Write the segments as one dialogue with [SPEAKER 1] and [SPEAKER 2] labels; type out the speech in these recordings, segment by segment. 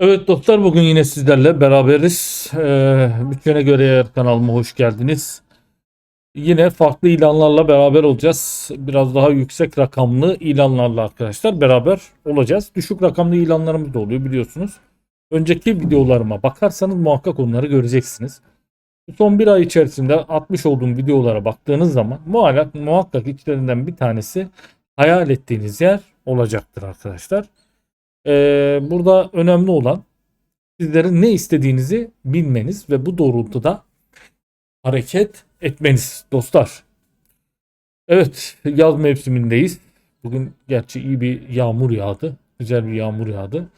[SPEAKER 1] Evet dostlar bugün yine sizlerle beraberiz. Ee, bütçene göre yer kanalıma hoş geldiniz. Yine farklı ilanlarla beraber olacağız. Biraz daha yüksek rakamlı ilanlarla arkadaşlar beraber olacağız. Düşük rakamlı ilanlarımız da oluyor biliyorsunuz. Önceki videolarıma bakarsanız muhakkak onları göreceksiniz. Son bir ay içerisinde atmış olduğum videolara baktığınız zaman muhakkak, muhakkak içlerinden bir tanesi hayal ettiğiniz yer olacaktır arkadaşlar. Ee, burada önemli olan sizlerin ne istediğinizi bilmeniz ve bu doğrultuda hareket etmeniz dostlar. Evet yaz mevsimindeyiz. Bugün gerçi iyi bir yağmur yağdı. Güzel bir yağmur yağdı.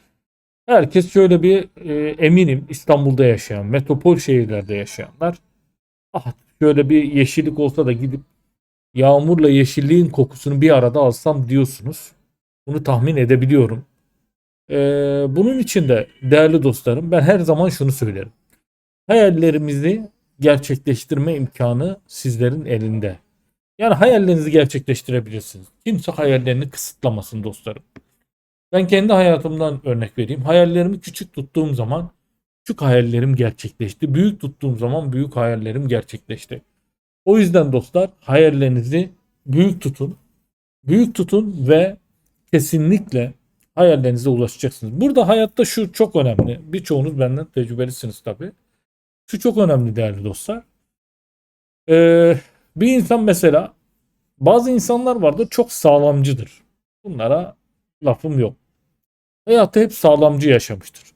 [SPEAKER 1] Herkes şöyle bir e, eminim İstanbul'da yaşayan, metropol şehirlerde yaşayanlar ah şöyle bir yeşillik olsa da gidip yağmurla yeşilliğin kokusunu bir arada alsam diyorsunuz. Bunu tahmin edebiliyorum. Ee, bunun için de değerli dostlarım ben her zaman şunu söylerim. Hayallerimizi gerçekleştirme imkanı sizlerin elinde. Yani hayallerinizi gerçekleştirebilirsiniz. Kimse hayallerini kısıtlamasın dostlarım. Ben kendi hayatımdan örnek vereyim. Hayallerimi küçük tuttuğum zaman küçük hayallerim gerçekleşti. Büyük tuttuğum zaman büyük hayallerim gerçekleşti. O yüzden dostlar hayallerinizi büyük tutun. Büyük tutun ve kesinlikle hayallerinize ulaşacaksınız. Burada hayatta şu çok önemli. Birçoğunuz benden tecrübelisiniz tabii. Şu çok önemli değerli dostlar. Ee, bir insan mesela bazı insanlar vardır çok sağlamcıdır. Bunlara lafım yok. Hayatı hep sağlamcı yaşamıştır.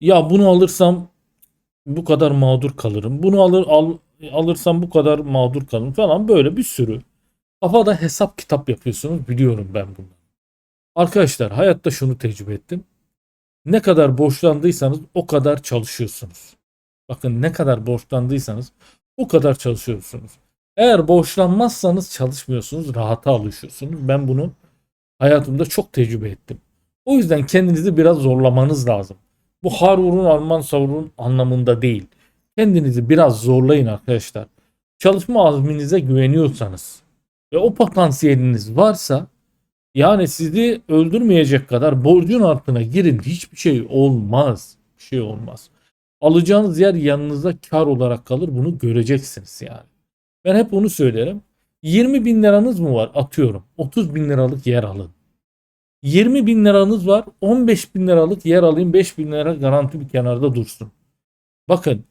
[SPEAKER 1] Ya bunu alırsam bu kadar mağdur kalırım. Bunu alır al, alırsam bu kadar mağdur kalırım falan böyle bir sürü. Kafada hesap kitap yapıyorsunuz biliyorum ben bunu. Arkadaşlar hayatta şunu tecrübe ettim. Ne kadar borçlandıysanız o kadar çalışıyorsunuz. Bakın ne kadar borçlandıysanız o kadar çalışıyorsunuz. Eğer borçlanmazsanız çalışmıyorsunuz, rahata alışıyorsunuz. Ben bunu hayatımda çok tecrübe ettim. O yüzden kendinizi biraz zorlamanız lazım. Bu Harvur'un Alman savurun anlamında değil. Kendinizi biraz zorlayın arkadaşlar. Çalışma azminize güveniyorsanız ve o potansiyeliniz varsa yani sizi öldürmeyecek kadar borcun altına girin. Hiçbir şey olmaz. Bir şey olmaz. Alacağınız yer yanınıza kar olarak kalır. Bunu göreceksiniz yani. Ben hep onu söylerim. 20 bin liranız mı var? Atıyorum. 30 bin liralık yer alın. 20 bin liranız var. 15 bin liralık yer alayım. 5 bin lira garanti bir kenarda dursun. Bakın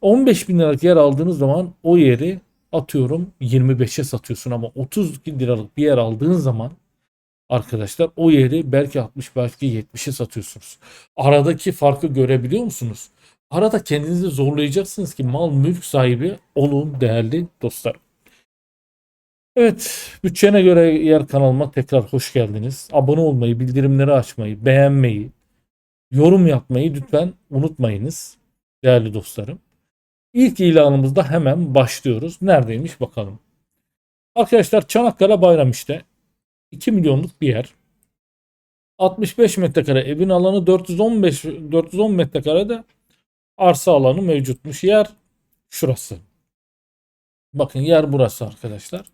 [SPEAKER 1] 15 bin liralık yer aldığınız zaman o yeri atıyorum 25'e satıyorsun ama 30 liralık bir yer aldığın zaman arkadaşlar o yeri belki 60 belki 70'e satıyorsunuz. Aradaki farkı görebiliyor musunuz? Arada kendinizi zorlayacaksınız ki mal mülk sahibi olun değerli dostlar. Evet, bütçene göre yer kanalıma tekrar hoş geldiniz. Abone olmayı, bildirimleri açmayı, beğenmeyi, yorum yapmayı lütfen unutmayınız değerli dostlarım. İlk ilanımızda hemen başlıyoruz. Neredeymiş bakalım. Arkadaşlar Çanakkale Bayram işte 2 milyonluk bir yer. 65 metrekare evin alanı 415 410 metrekare de arsa alanı mevcutmuş. Yer şurası. Bakın yer burası arkadaşlar.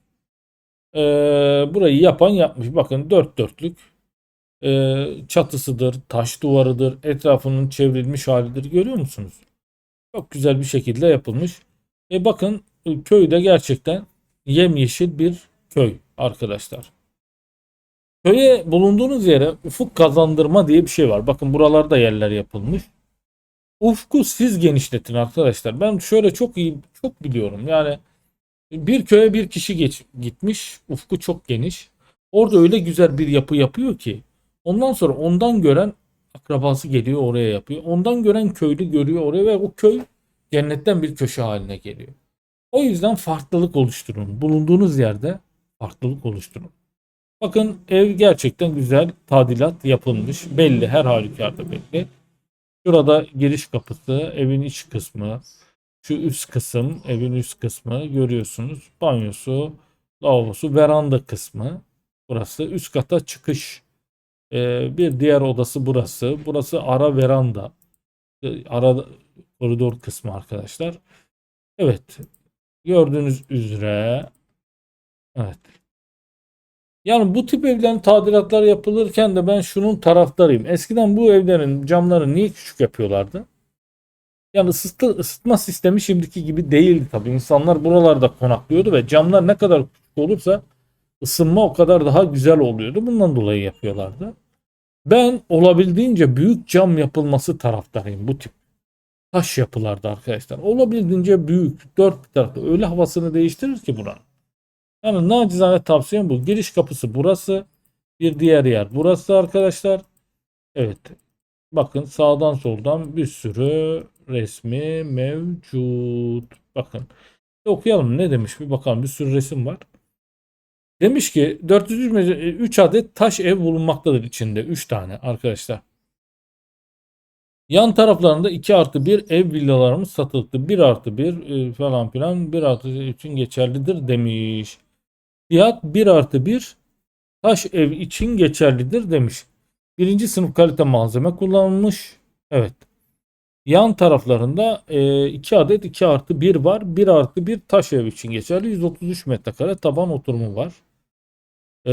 [SPEAKER 1] Ee, burayı yapan yapmış. Bakın dört dörtlük ee, çatısıdır, taş duvarıdır, etrafının çevrilmiş halidir. Görüyor musunuz? Çok güzel bir şekilde yapılmış. E bakın köyde gerçekten yemyeşil bir köy arkadaşlar. Köye bulunduğunuz yere ufuk kazandırma diye bir şey var. Bakın buralarda yerler yapılmış. Ufku siz genişletin arkadaşlar. Ben şöyle çok iyi çok biliyorum. Yani bir köye bir kişi geç, gitmiş. Ufku çok geniş. Orada öyle güzel bir yapı yapıyor ki. Ondan sonra ondan gören akrabası geliyor oraya yapıyor. Ondan gören köylü görüyor oraya ve o köy cennetten bir köşe haline geliyor. O yüzden farklılık oluşturun. Bulunduğunuz yerde farklılık oluşturun. Bakın ev gerçekten güzel tadilat yapılmış. Belli her halükarda belli. Şurada giriş kapısı, evin iç kısmı, şu üst kısım, evin üst kısmı görüyorsunuz. Banyosu, lavabosu, veranda kısmı. Burası üst kata çıkış. Ee, bir diğer odası burası. Burası ara veranda. Ee, ara koridor kısmı arkadaşlar. Evet. Gördüğünüz üzere evet. Yani bu tip evlerin tadilatları yapılırken de ben şunun taraftarıyım. Eskiden bu evlerin camlarını niye küçük yapıyorlardı? Yani ısıtı, ısıtma sistemi şimdiki gibi değildi tabii. İnsanlar buralarda konaklıyordu ve camlar ne kadar küçük olursa ısınma o kadar daha güzel oluyordu. Bundan dolayı yapıyorlardı. Ben olabildiğince büyük cam yapılması taraftarıyım bu tip taş yapılarda arkadaşlar. Olabildiğince büyük dört bir tarafta öyle havasını değiştirir ki buranın. Yani nacizane tavsiyem bu. Giriş kapısı burası. Bir diğer yer burası arkadaşlar. Evet. Bakın sağdan soldan bir sürü resmi mevcut. Bakın. Okuyalım ne demiş bir bakalım bir sürü resim var. Demiş ki 403 adet taş ev bulunmaktadır içinde. 3 tane arkadaşlar. Yan taraflarında 2 artı 1 ev villalarımız satılıktı. 1 artı 1 e, falan filan 1 artı 1 için geçerlidir demiş. Fiyat 1 artı 1 taş ev için geçerlidir demiş. Birinci sınıf kalite malzeme kullanılmış. Evet. Yan taraflarında 2 adet 2 artı 1 var. 1 artı 1 taş ev için geçerli. 133 metrekare taban oturumu var. E,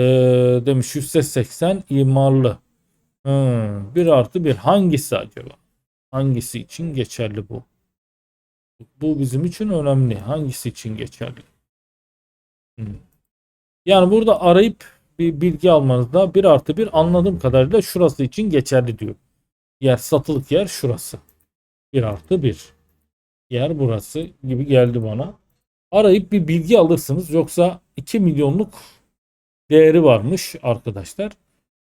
[SPEAKER 1] demiş %80 imarlı. Hmm, 1 artı 1 hangisi acaba? Hangisi için geçerli bu? Bu bizim için önemli. Hangisi için geçerli? Hmm. Yani burada arayıp bir bilgi almanızda 1 artı 1 anladığım kadarıyla şurası için geçerli diyor. Yer satılık yer şurası. 1 artı 1. Yer burası gibi geldi bana. Arayıp bir bilgi alırsınız. Yoksa 2 milyonluk değeri varmış arkadaşlar.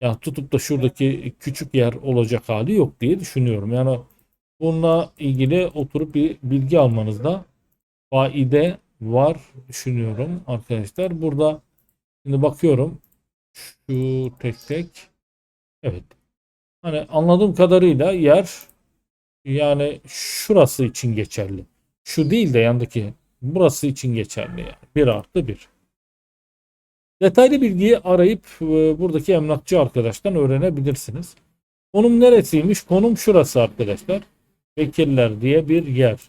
[SPEAKER 1] Ya tutup da şuradaki küçük yer olacak hali yok diye düşünüyorum. Yani bununla ilgili oturup bir bilgi almanızda faide var düşünüyorum arkadaşlar. Burada şimdi bakıyorum şu tek tek evet hani anladığım kadarıyla yer yani şurası için geçerli. Şu değil de yandaki burası için geçerli yani. 1 artı 1. Detaylı bilgiyi arayıp e, buradaki emlakçı arkadaştan öğrenebilirsiniz. Konum neresiymiş? Konum şurası arkadaşlar. Bekirler diye bir yer.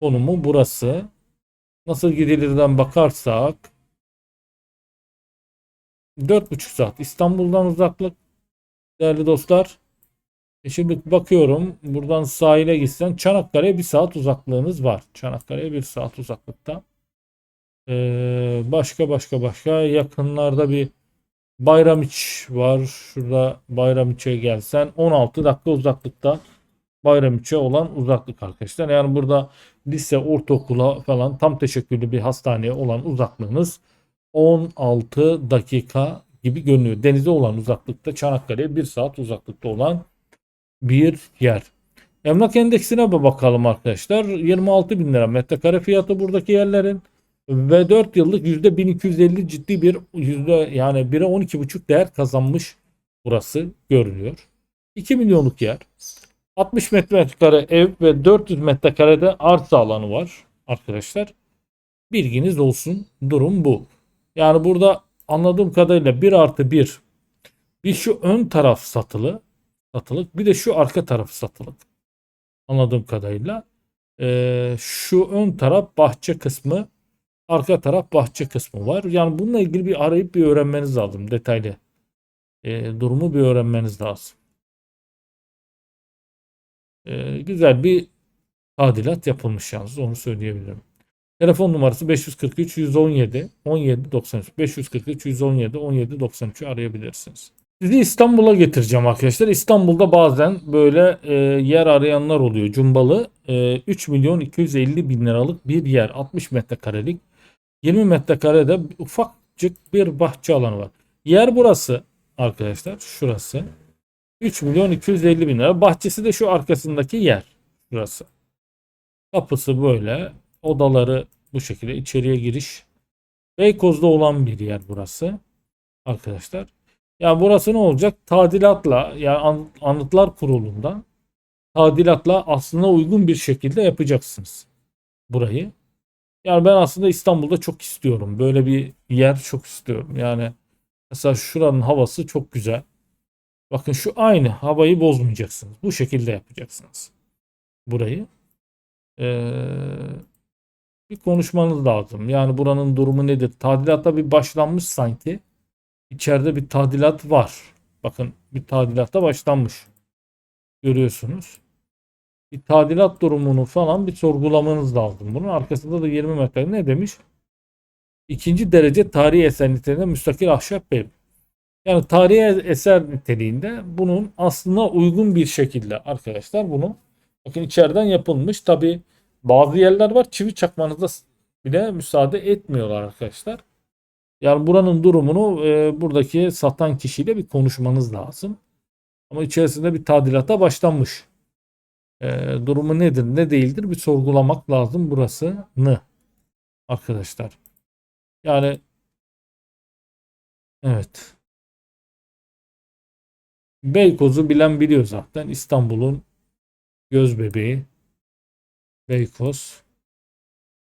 [SPEAKER 1] Konumu burası. Nasıl gidilirden bakarsak 4,5 saat İstanbul'dan uzaklık değerli dostlar. E şimdi bakıyorum buradan sahile gitsen Çanakkale'ye bir saat uzaklığınız var. Çanakkale'ye bir saat uzaklıkta. Ee, başka başka başka yakınlarda bir Bayramiç var. Şurada Bayramiç'e gelsen 16 dakika uzaklıkta Bayramiç'e olan uzaklık arkadaşlar. Yani burada lise, ortaokula falan tam teşekküllü bir hastaneye olan uzaklığınız 16 dakika gibi görünüyor. Denize olan uzaklıkta Çanakkale'ye 1 saat uzaklıkta olan bir yer. Emlak endeksine bakalım arkadaşlar. 26 bin lira metrekare fiyatı buradaki yerlerin ve 4 yıllık %1250 ciddi bir yüzde yani 1'e 12,5 değer kazanmış burası görünüyor. 2 milyonluk yer. 60 metrekare ev ve 400 metrekarede arsa alanı var arkadaşlar. Bilginiz olsun. Durum bu. Yani burada anladığım kadarıyla 1 artı 1 bir şu ön taraf satılı satılık bir de şu arka tarafı satılık. Anladığım kadarıyla. Ee, şu ön taraf bahçe kısmı Arka taraf bahçe kısmı var. Yani bununla ilgili bir arayıp bir öğrenmeniz lazım. Detaylı e, durumu bir öğrenmeniz lazım. E, güzel bir tadilat yapılmış yalnız onu söyleyebilirim. Telefon numarası 543 117 17 93 543 117 17 93'ü arayabilirsiniz. Sizi İstanbul'a getireceğim arkadaşlar. İstanbul'da bazen böyle e, yer arayanlar oluyor. Cumbalı e, 3 milyon 250 bin liralık bir yer 60 metrekarelik 20 metrekarede ufakcık bir bahçe alanı var. Yer burası arkadaşlar. Şurası. 3 milyon 250 bin lira. Bahçesi de şu arkasındaki yer. Şurası. Kapısı böyle. Odaları bu şekilde. içeriye giriş. Beykoz'da olan bir yer burası. Arkadaşlar. Ya burası ne olacak? Tadilatla yani anıtlar kurulundan tadilatla aslında uygun bir şekilde yapacaksınız burayı. Yani ben aslında İstanbul'da çok istiyorum. Böyle bir yer çok istiyorum. Yani mesela şuranın havası çok güzel. Bakın şu aynı havayı bozmayacaksınız. Bu şekilde yapacaksınız. Burayı. Ee, bir konuşmanız lazım. Yani buranın durumu nedir? Tadilatta bir başlanmış sanki. içeride bir tadilat var. Bakın bir tadilata başlanmış. Görüyorsunuz. Bir tadilat durumunu falan bir sorgulamanız lazım. Bunun arkasında da 20 metre ne demiş? İkinci derece tarihi eser niteliğinde müstakil ahşap ev. Yani tarihi eser niteliğinde bunun aslında uygun bir şekilde arkadaşlar bunu bakın içeriden yapılmış. Tabi bazı yerler var çivi çakmanızda bile müsaade etmiyorlar arkadaşlar. Yani buranın durumunu e, buradaki satan kişiyle bir konuşmanız lazım. Ama içerisinde bir tadilata başlanmış. E, durumu nedir ne değildir bir sorgulamak lazım burasını arkadaşlar. Yani evet. Beykoz'u bilen biliyor zaten. İstanbul'un göz bebeği. Beykoz.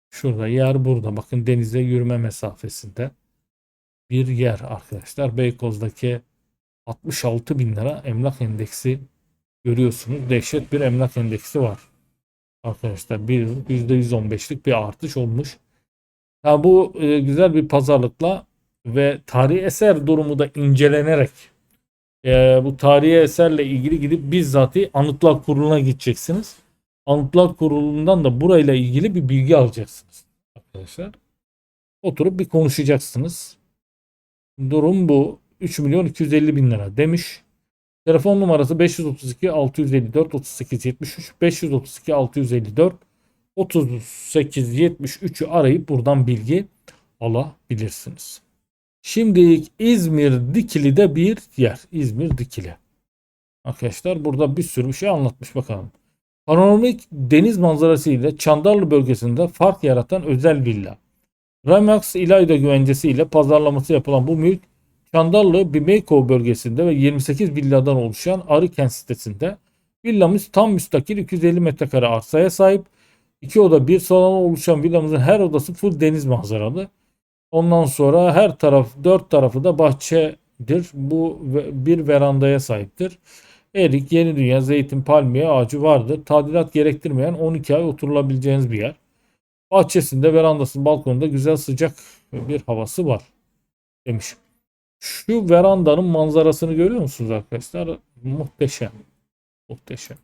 [SPEAKER 1] Şurada yer burada. Bakın denize yürüme mesafesinde bir yer arkadaşlar. Beykoz'daki 66 bin lira emlak endeksi görüyorsunuz. Dehşet bir emlak endeksi var. Arkadaşlar bir %115'lik bir artış olmuş. Ya bu e, güzel bir pazarlıkla ve tarihi eser durumu da incelenerek e, bu tarihi eserle ilgili gidip bizzati Anıtlar Kurulu'na gideceksiniz. Anıtlar Kurulu'ndan da burayla ilgili bir bilgi alacaksınız arkadaşlar. Oturup bir konuşacaksınız. Durum bu. 3 milyon 250 bin lira demiş. Telefon numarası 532 654 38 73 532 654 38 73'ü arayıp buradan bilgi alabilirsiniz. Şimdi İzmir Dikili'de bir yer. İzmir Dikili. Arkadaşlar burada bir sürü bir şey anlatmış bakalım. Panoramik deniz manzarası ile Çandarlı bölgesinde fark yaratan özel villa. Remax İlayda güvencesi ile pazarlaması yapılan bu mülk Çandarlı Bimeyko bölgesinde ve 28 villadan oluşan Arıken sitesinde villamız tam müstakil 250 metrekare arsaya sahip. İki oda bir salona oluşan villamızın her odası full deniz manzaralı. Ondan sonra her taraf dört tarafı da bahçedir. Bu bir verandaya sahiptir. Erik, Yeni Dünya, Zeytin, Palmiye ağacı vardır. Tadilat gerektirmeyen 12 ay oturulabileceğiniz bir yer. Bahçesinde, verandasının balkonunda güzel sıcak bir havası var demiş. Şu verandanın manzarasını görüyor musunuz arkadaşlar? Muhteşem. Muhteşem.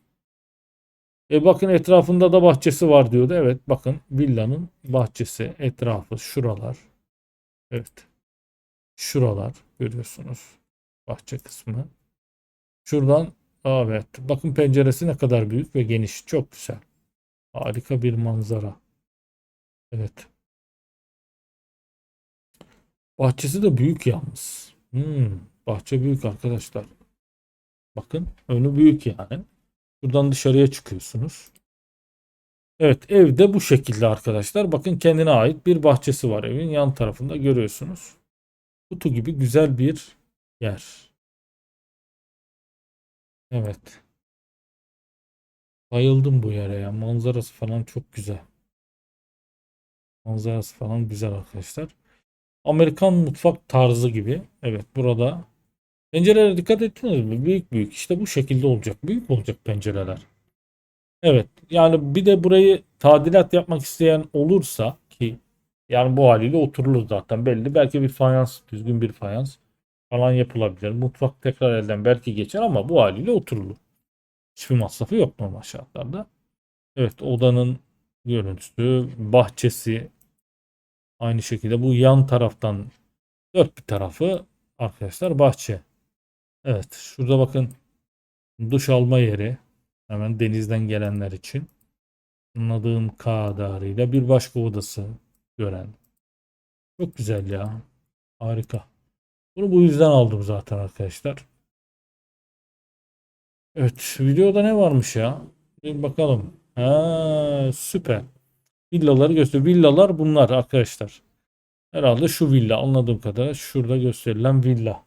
[SPEAKER 1] E bakın etrafında da bahçesi var diyordu. Evet bakın villanın bahçesi etrafı şuralar. Evet. Şuralar görüyorsunuz. Bahçe kısmı. Şuradan evet bakın penceresi ne kadar büyük ve geniş. Çok güzel. Harika bir manzara. Evet. Bahçesi de büyük yalnız. Hmm, bahçe büyük arkadaşlar. Bakın önü büyük yani. Buradan dışarıya çıkıyorsunuz. Evet evde bu şekilde arkadaşlar. Bakın kendine ait bir bahçesi var evin yan tarafında görüyorsunuz. Kutu gibi güzel bir yer. Evet. Bayıldım bu yere ya. Manzarası falan çok güzel. Manzarası falan güzel arkadaşlar. Amerikan mutfak tarzı gibi. Evet burada pencerelere dikkat ettiniz mi? Büyük büyük. İşte bu şekilde olacak. Büyük olacak pencereler. Evet. Yani bir de burayı tadilat yapmak isteyen olursa ki yani bu haliyle oturulur zaten belli. Belki bir fayans, düzgün bir fayans falan yapılabilir. Mutfak tekrar elden belki geçer ama bu haliyle oturulur. Hiçbir masrafı yok normal şartlarda. Evet odanın görüntüsü, bahçesi aynı şekilde bu yan taraftan dört bir tarafı arkadaşlar bahçe. Evet şurada bakın duş alma yeri hemen denizden gelenler için anladığım kadarıyla bir başka odası gören. Çok güzel ya. Harika. Bunu bu yüzden aldım zaten arkadaşlar. Evet videoda ne varmış ya? Bir bakalım. Ha, süper. Villaları göster. Villalar bunlar arkadaşlar. Herhalde şu villa anladığım kadarıyla şurada gösterilen villa.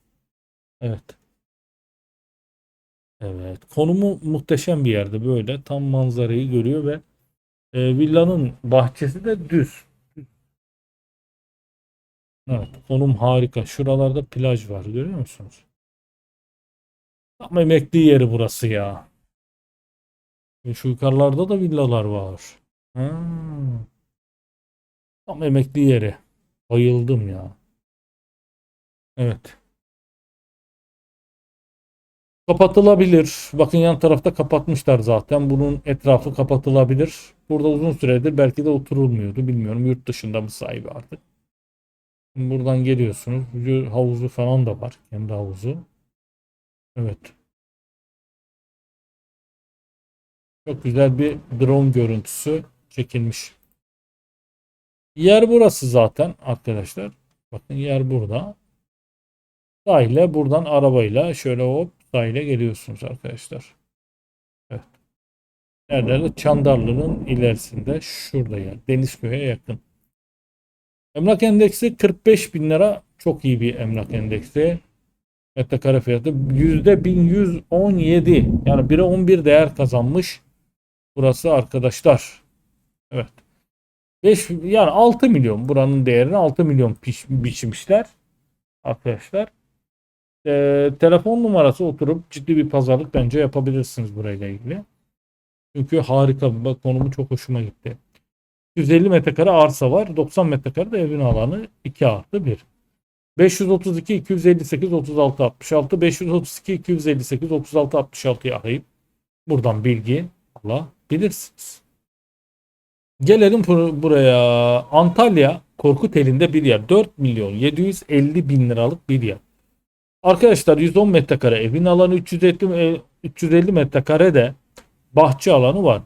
[SPEAKER 1] Evet. Evet. Konumu muhteşem bir yerde böyle. Tam manzarayı görüyor ve e, villanın bahçesi de düz. Evet. Konum harika. Şuralarda plaj var. Görüyor musunuz? Tam emekli yeri burası ya. Ve şu yukarılarda da villalar var. Hmm. Tam emekli yeri. Bayıldım ya. Evet. Kapatılabilir. Bakın yan tarafta kapatmışlar zaten. Bunun etrafı kapatılabilir. Burada uzun süredir belki de oturulmuyordu. Bilmiyorum yurt dışında mı sahibi artık. Buradan geliyorsunuz. Havuzu falan da var. Kendi havuzu. Evet. Çok güzel bir drone görüntüsü çekilmiş. Yer burası zaten arkadaşlar. Bakın yer burada. Sahile buradan arabayla şöyle hop sahile geliyorsunuz arkadaşlar. Evet. Nerede? Çandarlı'nın ilerisinde şurada yer. Denizköy'e yakın. Emlak endeksi 45 bin lira. Çok iyi bir emlak endeksi. Metrekare fiyatı %1117. Yani 1'e 11 değer kazanmış. Burası arkadaşlar. Evet. 5 yani 6 milyon buranın değerini 6 milyon piş, biçmişler arkadaşlar. Ee, telefon numarası oturup ciddi bir pazarlık bence yapabilirsiniz burayla ilgili. Çünkü harika bak konumu çok hoşuma gitti. 150 metrekare arsa var. 90 metrekare de evin alanı 2 artı 1. 532 258 36 66 532 258 36 66'yı arayıp buradan bilgi alabilirsiniz. Gelelim bur- buraya. Antalya Korkuteli'nde bir yer. 4 milyon 750 bin liralık bir yer. Arkadaşlar 110 metrekare evin alanı 350, e, 350 metrekare de bahçe alanı var.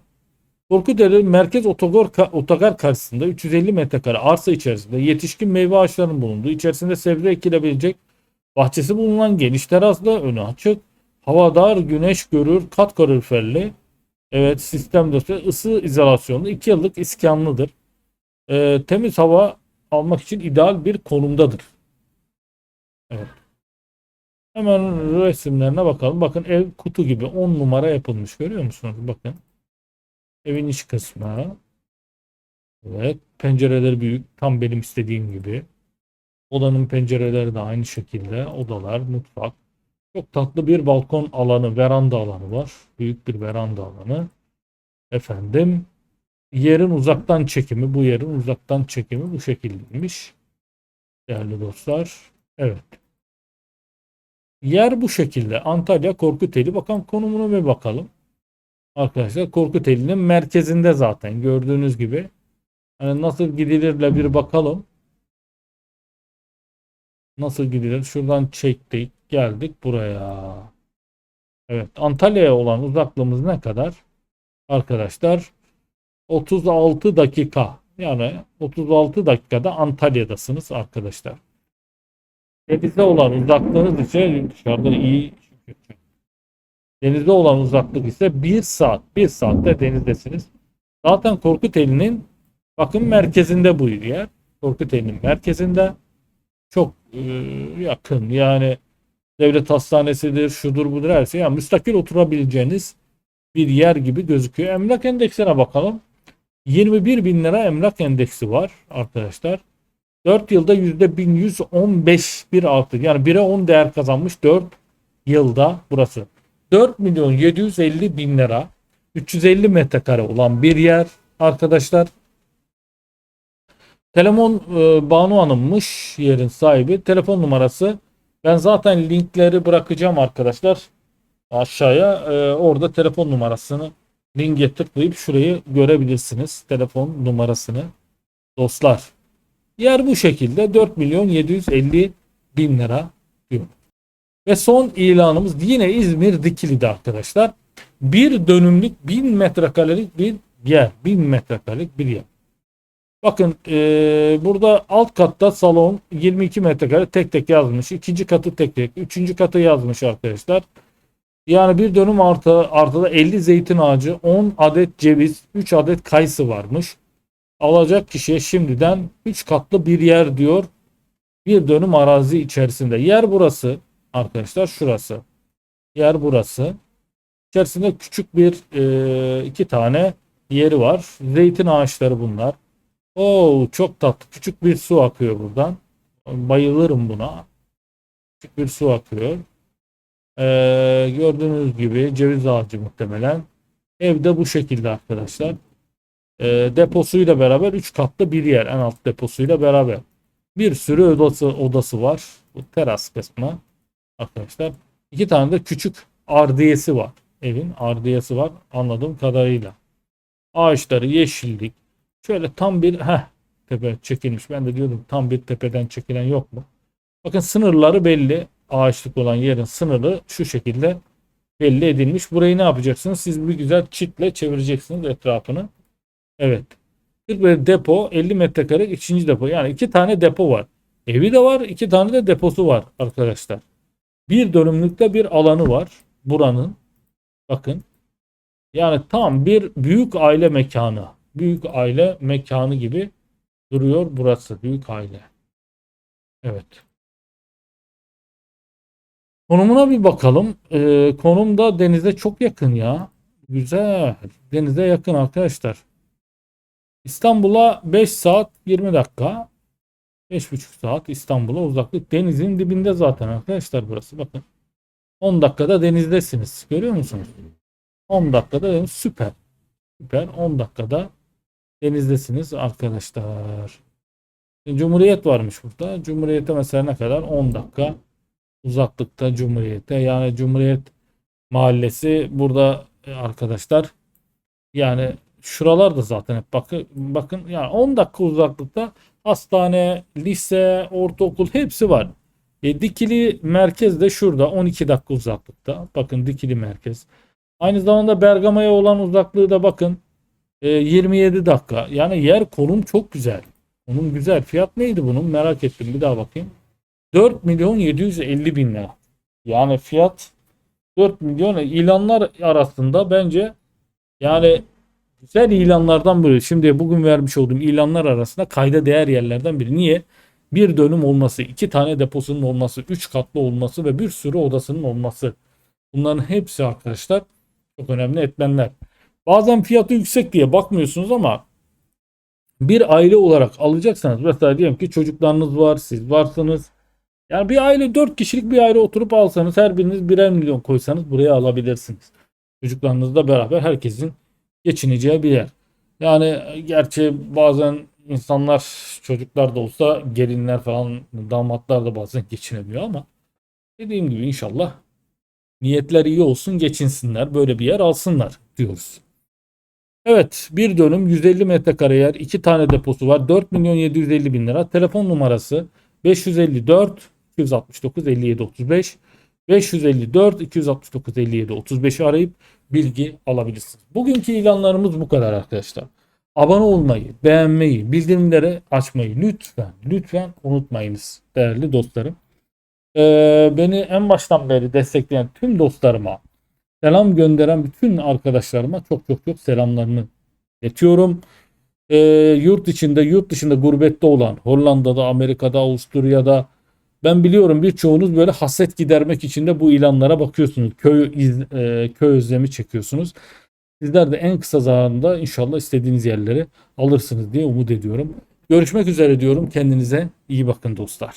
[SPEAKER 1] Korkuteli merkez otogar, otogar karşısında 350 metrekare arsa içerisinde yetişkin meyve ağaçlarının bulunduğu, içerisinde sebze ekilebilecek bahçesi bulunan geniş teraslı, önü açık, havadar, güneş görür, kat kaloriferli, evet sistem dostu, ısı izolasyonlu, 2 yıllık iskanlıdır. Ee, temiz hava almak için ideal bir konumdadır. Evet. Hemen resimlerine bakalım. Bakın ev kutu gibi 10 numara yapılmış. Görüyor musunuz? Bakın. Evin iç kısmı. Evet. Pencereleri büyük. Tam benim istediğim gibi. Odanın pencereleri de aynı şekilde. Odalar, mutfak. Çok tatlı bir balkon alanı, veranda alanı var. Büyük bir veranda alanı. Efendim. Yerin uzaktan çekimi. Bu yerin uzaktan çekimi bu şekildeymiş. Değerli dostlar. Evet. Yer bu şekilde. Antalya Korkuteli. Bakalım konumuna bir bakalım. Arkadaşlar Korkuteli'nin merkezinde zaten gördüğünüz gibi. Hani nasıl gidilirle bir bakalım. Nasıl gidilir? Şuradan çektik. Geldik buraya. Evet. Antalya'ya olan uzaklığımız ne kadar? Arkadaşlar 36 dakika. Yani 36 dakikada Antalya'dasınız arkadaşlar. Denize olan uzaklığınız ise dışarıda iyi Denize olan uzaklık ise 1 saat. 1 saatte denizdesiniz. Zaten Korkuteli'nin bakın merkezinde bu yer. Korkuteli'nin merkezinde çok e, yakın. Yani devlet hastanesidir, şudur budur her şey. Yani müstakil oturabileceğiniz bir yer gibi gözüküyor. Emlak endeksine bakalım. 21 bin lira emlak endeksi var arkadaşlar. 4 yılda %1115 bir artı. Yani 1'e 10 değer kazanmış 4 yılda burası. 4 milyon 750 bin lira 350 metrekare olan bir yer arkadaşlar. Telefon e, Banu Hanım'mış yerin sahibi. Telefon numarası. Ben zaten linkleri bırakacağım arkadaşlar. Aşağıya e, orada telefon numarasını linke tıklayıp şurayı görebilirsiniz. Telefon numarasını dostlar. Yer bu şekilde 4 milyon 750 bin lira. Ve son ilanımız yine İzmir Dikili'de arkadaşlar. Bir dönümlük 1000 metrekarelik bir yer. 1000 metrekarelik bir yer. Bakın e, burada alt katta salon 22 metrekare tek tek yazmış. İkinci katı tek tek. Üçüncü katı yazmış arkadaşlar. Yani bir dönüm artı, artıda 50 zeytin ağacı, 10 adet ceviz, 3 adet kayısı varmış. Alacak kişiye şimdiden 3 katlı bir yer diyor. Bir dönüm arazi içerisinde. Yer burası arkadaşlar şurası. Yer burası. İçerisinde küçük bir e, iki tane yeri var. Zeytin ağaçları bunlar. Oo çok tatlı. Küçük bir su akıyor buradan. Bayılırım buna. Küçük bir su akıyor. Ee, gördüğünüz gibi ceviz ağacı muhtemelen. Evde bu şekilde arkadaşlar. Ee, deposuyla beraber 3 katlı bir yer. En alt deposuyla beraber. Bir sürü odası, odası var. Bu teras kısmı arkadaşlar. İki tane de küçük ardiyesi var. Evin ardiyesi var anladığım kadarıyla. Ağaçları yeşillik. Şöyle tam bir heh, tepe çekilmiş. Ben de diyordum tam bir tepeden çekilen yok mu? Bakın sınırları belli. Ağaçlık olan yerin sınırı şu şekilde belli edilmiş. Burayı ne yapacaksınız? Siz bir güzel çitle çevireceksiniz etrafını. Evet. Bir böyle depo 50 metrekare ikinci depo. Yani iki tane depo var. Evi de var iki tane de deposu var arkadaşlar. Bir dönümlükte bir alanı var buranın. Bakın. Yani tam bir büyük aile mekanı. Büyük aile mekanı gibi duruyor burası. Büyük aile. Evet. Konumuna bir bakalım. Ee, konum da denize çok yakın ya. Güzel. Denize yakın arkadaşlar. İstanbul'a 5 saat 20 dakika. 5,5 saat İstanbul'a uzaklık. Denizin dibinde zaten arkadaşlar burası. Bakın. 10 dakikada denizdesiniz. Görüyor musunuz? 10 dakikada deniz. Süper. Süper. 10 dakikada denizdesiniz arkadaşlar. Cumhuriyet varmış burada. Cumhuriyete mesela ne kadar? 10 dakika uzaklıkta Cumhuriyete. Yani Cumhuriyet Mahallesi burada e, arkadaşlar. Yani şuralar da zaten hep bakın bakın yani 10 dakika uzaklıkta hastane, lise, ortaokul hepsi var. E, Dikili merkez de şurada 12 dakika uzaklıkta. Bakın Dikili merkez. Aynı zamanda Bergama'ya olan uzaklığı da bakın e, 27 dakika. Yani yer konum çok güzel. Konum güzel. Fiyat neydi bunun? Merak ettim. Bir daha bakayım. 4 milyon 750 bin lira. Yani fiyat 4 milyon ilanlar arasında bence yani güzel ilanlardan biri. Şimdi bugün vermiş olduğum ilanlar arasında kayda değer yerlerden biri. Niye? Bir dönüm olması, iki tane deposunun olması, üç katlı olması ve bir sürü odasının olması. Bunların hepsi arkadaşlar çok önemli etmenler. Bazen fiyatı yüksek diye bakmıyorsunuz ama bir aile olarak alacaksanız mesela diyelim ki çocuklarınız var, siz varsınız. Yani bir aile 4 kişilik bir aile oturup alsanız her biriniz birer milyon koysanız buraya alabilirsiniz. Çocuklarınızla beraber herkesin geçineceği bir yer. Yani gerçi bazen insanlar çocuklar da olsa gelinler falan damatlar da bazen geçinemiyor ama dediğim gibi inşallah niyetler iyi olsun geçinsinler böyle bir yer alsınlar diyoruz. Evet bir dönüm 150 metrekare yer iki tane deposu var 4 milyon 750 bin lira telefon numarası 554 269 57 35 554 269 57 35'i arayıp bilgi alabilirsiniz. Bugünkü ilanlarımız bu kadar arkadaşlar. Abone olmayı, beğenmeyi, bildirimleri açmayı lütfen lütfen unutmayınız değerli dostlarım. Ee, beni en baştan beri destekleyen tüm dostlarıma, selam gönderen bütün arkadaşlarıma çok çok çok selamlarımı iletiyorum. Ee, yurt içinde, yurt dışında gurbette olan Hollanda'da, Amerika'da, Avusturya'da ben biliyorum birçoğunuz böyle haset gidermek için de bu ilanlara bakıyorsunuz. Köy e, köy özlemi çekiyorsunuz. Sizler de en kısa zamanda inşallah istediğiniz yerleri alırsınız diye umut ediyorum. Görüşmek üzere diyorum. Kendinize iyi bakın dostlar.